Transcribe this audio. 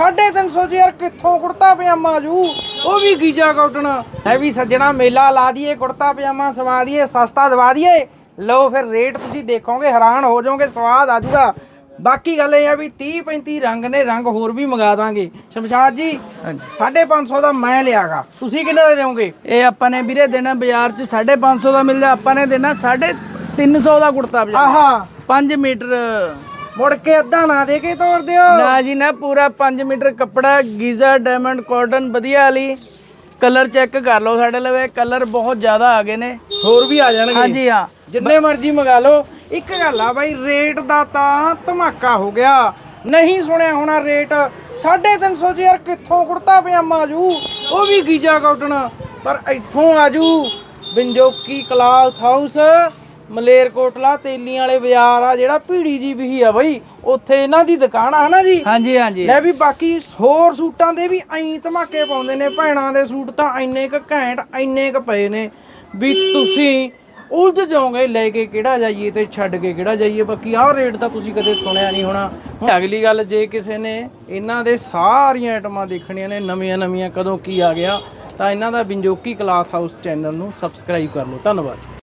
350 ਚ ਯਾਰ ਕਿੱਥੋਂ ਕੁੜਤਾ ਪਜਾਮਾ ਜੂ? ਉਹ ਵੀ ਗੀਜਾ ਕਾਟਨ ਹੈ ਵੀ ਸੱਜਣਾ ਮੇਲਾ ਲਾ ਦਈਏ ਕੁੜਤਾ ਪਜਾਮਾ ਸਵਾ ਦਈਏ ਸਸਤਾ ਦਵਾ ਦਈਏ। ਲਓ ਫਿਰ ਰੇਟ ਤੁਸੀਂ ਦੇਖੋਗੇ ਹੈਰਾਨ ਹੋ ਜਾਓਗੇ ਸਵਾਦ ਆ ਜਾਊਗਾ ਬਾਕੀ ਗੱਲ ਇਹ ਆ ਵੀ 30 35 ਰੰਗ ਨੇ ਰੰਗ ਹੋਰ ਵੀ ਮੰਗਾ ਦਾਂਗੇ। ਸ਼ਮਸ਼ਾਦ ਜੀ 550 ਦਾ ਮੈਂ ਲਿਆਗਾ। ਤੁਸੀਂ ਕਿੰਨੇ ਦਾ ਦੇਵੋਗੇ ਇਹ ਆਪਾਂ ਨੇ ਵੀਰੇ ਦੇਣਾ ਬਾਜ਼ਾਰ 'ਚ 550 ਦਾ ਮਿਲਦਾ ਆਪਾਂ ਨੇ ਦੇਣਾ 350 ਦਾ ਕੁੜਤਾ ਪਜਾਮਾ। ਆਹਾ। 5 ਮੀਟਰ ਮੁੜ ਕੇ ਅੱਧਾ ਨਾ ਦੇ ਕੇ ਤੋੜ ਦਿਓ। ਨਾ ਜੀ ਨਾ ਪੂਰਾ 5 ਮੀਟਰ ਕੱਪੜਾ ਗੀਜ਼ਾ ਡਾਇਮੰਡ ਕਾਟਨ ਵਧੀਆ ਵਾਲੀ। ਕਲਰ ਚੈੱਕ ਕਰ ਲਓ ਸਾਡੇ ਲਵੇ ਕਲਰ ਬਹੁਤ ਜ਼ਿਆਦਾ ਆ ਗਏ ਨੇ। ਹੋਰ ਵੀ ਆ ਜਾਣਗੇ। ਹਾਂਜੀ ਹਾਂ। ਜਿੰਨੇ ਮਰਜ਼ੀ ਮੰਗਾ ਲਓ। ਇੱਕ ਗੱਲ ਆ ਬਾਈ ਰੇਟ ਦਾ ਤਾਂ ਧਮਾਕਾ ਹੋ ਗਿਆ। ਨਹੀਂ ਸੁਣਿਆ ਹੋਣਾ ਰੇਟ 350 ਚ ਯਾਰ ਕਿੱਥੋਂ ਕੁੜਤਾ ਪਜਾਮਾ ਜੂ? ਉਹ ਵੀ ਗੀਜਾ ਕਾਟਨ ਪਰ ਇੱਥੋਂ ਆਜੂ ਬਿੰਜੋਕੀ ਕਲਾਥ ਹਾਊਸ। ਮਲੇਰਕੋਟਲਾ ਤੇਲੀਆਂ ਵਾਲੇ ਬਾਜ਼ਾਰ ਆ ਜਿਹੜਾ ਭੀੜੀ ਜੀ ਵੀ ਆ ਬਈ ਉੱਥੇ ਇਹਨਾਂ ਦੀ ਦੁਕਾਨ ਆ ਨਾ ਜੀ? ਹਾਂਜੀ ਹਾਂਜੀ। ਲੈ ਵੀ ਬਾਕੀ ਹੋਰ ਸੂਟਾਂ ਦੇ ਵੀ ਐਂ ਧਮਾਕੇ ਪਾਉਂਦੇ ਨੇ ਭੈਣਾਂ ਦੇ ਸੂਟ ਤਾਂ ਇੰਨੇ ਕ ਘੈਂਟ ਇੰਨੇ ਕ ਪਏ ਨੇ ਵੀ ਤੁਸੀਂ ਉਲਝ ਜਾਓਗੇ ਲੈ ਕੇ ਕਿਹੜਾ ਜਾਈਏ ਤੇ ਛੱਡ ਕੇ ਕਿਹੜਾ ਜਾਈਏ। ਬਾਕੀ ਆਹ ਰੇਟ ਤਾਂ ਤੁਸੀਂ ਕਦੇ ਸੁਣਿਆ ਨਹੀਂ ਹੋਣਾ। ਹੁਣ ਅਗਲੀ ਗੱਲ ਜੇ ਕਿਸੇ ਨੇ ਇਹਨਾਂ ਦੇ ਸਾਰੀਆਂ ਆਈਟਮਾਂ ਦੇਖਣੀਆਂ ਨੇ ਨਵੀਆਂ ਨਵੀਆਂ ਕਦੋਂ ਕੀ ਆ ਗਿਆ ਤਾਂ ਇਹਨਾਂ ਦਾ ਬਿੰਜੋਕੀ ਕਲਾਥ ਹਾਊਸ ਚੈਨਲ ਨੂੰ ਸਬਸਕ੍ਰਾਈਬ ਕਰ ਲਓ। ਧੰਨਵਾਦ।